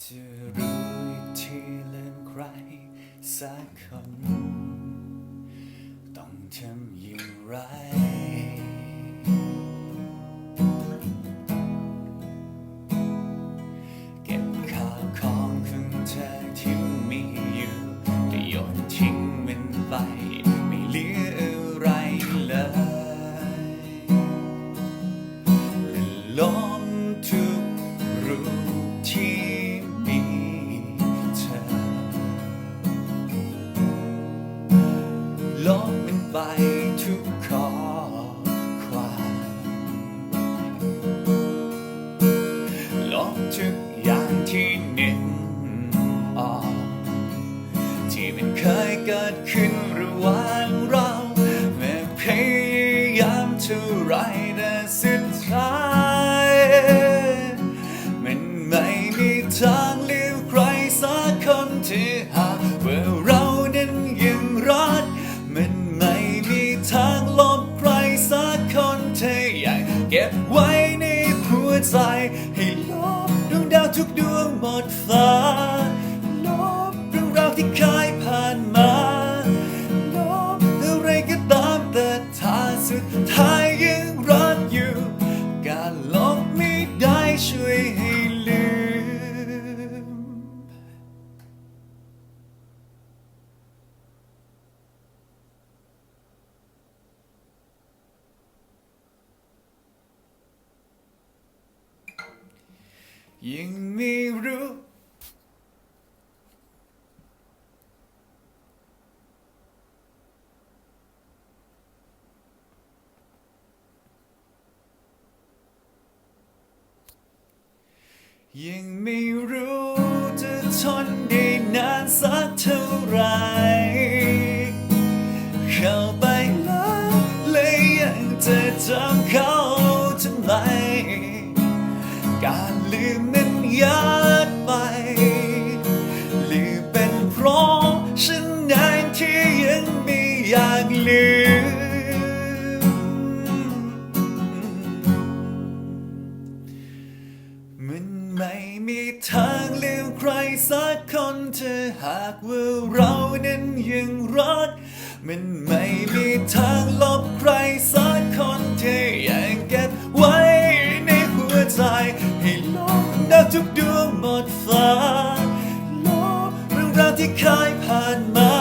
จะรู้อีกทีลืมใครสักคน ต้องทำอย่างไร ใบทุกข้อความลบทุกอย่างที่เนึ่งออก ที่มันเคยเกิดขึ้นระหว่างเราแม้พยายามเท่าไร เก็บไว้ในหัวใจ ให้ลบดวงดาวทุกดวงหมดฟ้าลบเรื่องราวที่เคยผ่านมาลบอะไรก็ตามแต่ถ้าสุดท้ายยังรักอยู่ การลบไม่ได้ช่วย ยังไม่รู้ยังไม่รู้จะทนได้นานสักเท่าไร ยากไปลืมเป็นเพราะฉันเองที่ยังไม่อยากลืม มันไม่มีทางเลือกใครสักคนเธอหากว่าเรานั้นยังรัก มันไม่มีทาง ทุกดวงหมดฟ้าลบเรื่องราวที่เคยผ่านมา